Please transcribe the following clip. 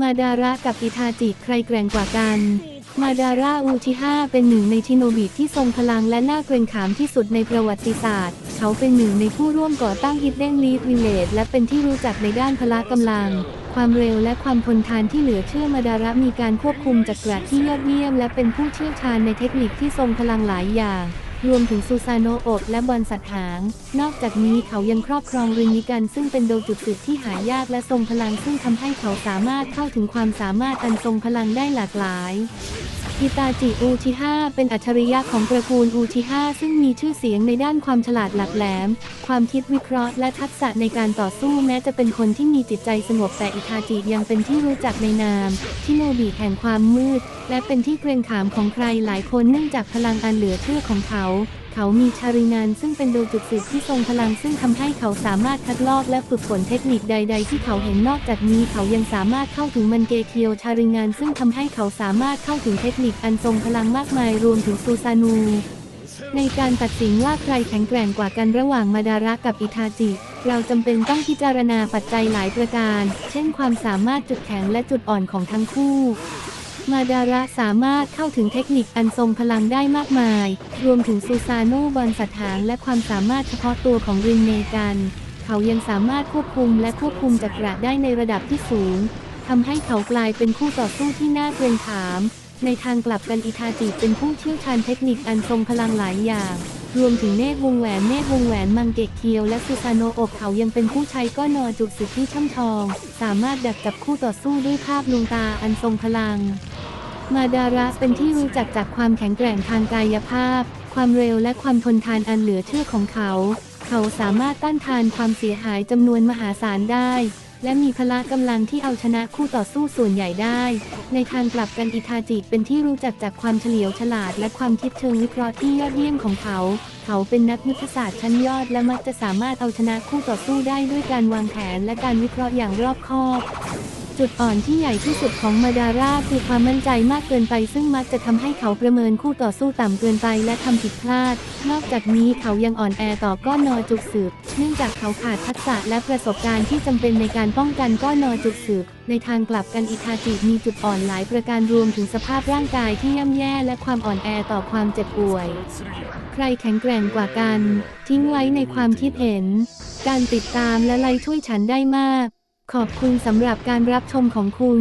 มาดาระกับอิทาจิใครแกร่งกว่ากัน มาดาระอูชิฮะเป็นหนึ่งในชิโนบิที่ทรงพลังและน่าเกรงขามที่สุดในประวัติศาสตร์ เขาเป็นหนึ่งในผู้ร่วมก่อตั้ง Hidden Leaf Village และเป็นที่รู้จักในด้านพละกำลัง ความเร็วและความทนทานที่เหลือเชื่อมาดาระมีการควบคุมจักรที่ยอดเยี่ยม และเป็นผู้เชี่ยวชาญในเทคนิคที่ทรงพลังหลายอย่าง รวมถึงซูซาโนโอบและบอลสัตว์หาง นอกจากนี้เขายังครอบครองรินิกันซึ่งเป็นโดจุดสึที่หายากและทรงพลังซึ่งทำให้เขาสามารถเข้าถึงความสามารถอันทรงพลังได้หลากหลาย อิตาจิอูชิฮะเป็นอัจฉริยะของตระกูลอูชิฮะซึ่งมีชื่อเสียงในด้านความฉลาดหลักแหลม ความคิดวิเคราะห์และทักษะในการต่อสู้แม้จะเป็นคนที่มีจิตใจสงบแต่อิตาจิยังเป็นที่รู้จักในนามทิโนบิแห่งความมืด และเป็นที่เกรงขามของใครหลายคนเนื่องจากพลังอันเหลือเชื่อของเขา เขามีชาริงานซึ่งเป็นโดจุดสึที่ทรงพลังซึ่งทำให้เขาสามารถคัดลอกและฝึกฝนเทคนิคใด ๆ ที่เขาเห็นนอกจากนี้เขายังสามารถเข้าถึงมันเกเคียวชาริงานซึ่งทำให้เขาสามารถเข้าถึงเทคนิคอันทรงพลังมากมายรวมถึงซูซานู ในการตัดสินว่าใครแข็งแกร่งกว่ากันระหว่างมาดาระกับอิทาจิ เราจำเป็นต้องพิจารณาปัจจัยหลายประการ เช่นความสามารถจุดแข็งและจุดอ่อนของทั้งคู่มาดาระสามารถเข้าถึงเทคนิคอันทรงพลังได้มากมาย รวมถึงซูซาโนบอลสัตว์หางและความสามารถเฉพาะตัวของรินเนกัน เขายังสามารถควบคุมและควบคุมจักระได้ในระดับที่สูงทำให้เขากลายเป็นคู่ต่อสู้ที่น่าเกรงขาม ในทางกลับกันอิทาจิเป็นผู้เชี่ยวชาญเทคนิคอันทรงพลังหลายอย่าง รวมถึงเนตรวงแหวนเนตรวงแหวนมังเกกเคียว และซูซาโนโอบเขายังเป็นผู้ใช้ก้อนนอจุดสึกที่ช่ำชอง สามารถดักจับคู่ต่อสู้ด้วยภาพลวงตาอันทรงพลัง มาดาระเป็นที่รู้จักจากความแข็งแกร่งทางกายภาพ ความเร็วและความทนทานอันเหลือเชื่อของเขา เขาสามารถต้านทานความเสียหายจำนวนมหาศาลได้ และมีพละกำลังที่เอาชนะคู่ต่อสู้ส่วนใหญ่ได้ ในทางกลับกันอิทาจิเป็นที่รู้จักจากความเฉลียวฉลาดและความคิดเชิงวิเคราะห์ที่ยอดเยี่ยมของเขา เขาเป็นนักยุทธศาสตร์ชั้นยอดและมักจะสามารถเอาชนะคู่ต่อสู้ได้ด้วยการวางแผนและการวิเคราะห์อย่างรอบคอบ จุดอ่อนที่ใหญ่ที่สุดของมาดาร่าคือความมั่นใจมากเกินไป ซึ่งมักจะทำให้เขาประเมินคู่ต่อสู้ต่ำเกินไปและทำผิดพลาด นอกจากนี้เขายังอ่อนแอต่อก้อนนอจุกสืบ เนื่องจากเขาขาดทักษะและประสบการณ์ที่จำเป็นในการป้องกันก้อนนอจุกสืบ ในทางกลับกันอิทาจิมีจุดอ่อนหลายประการรวมถึงสภาพร่างกายที่ย่ำแย่และความอ่อนแอต่อความเจ็บป่วย ใครแข็งแกร่งกว่ากัน ทิ้งไว้ในความคิดเห็น การติดตามและไลค์ช่วยฉันได้มาก ขอบคุณสำหรับการรับชมของคุณ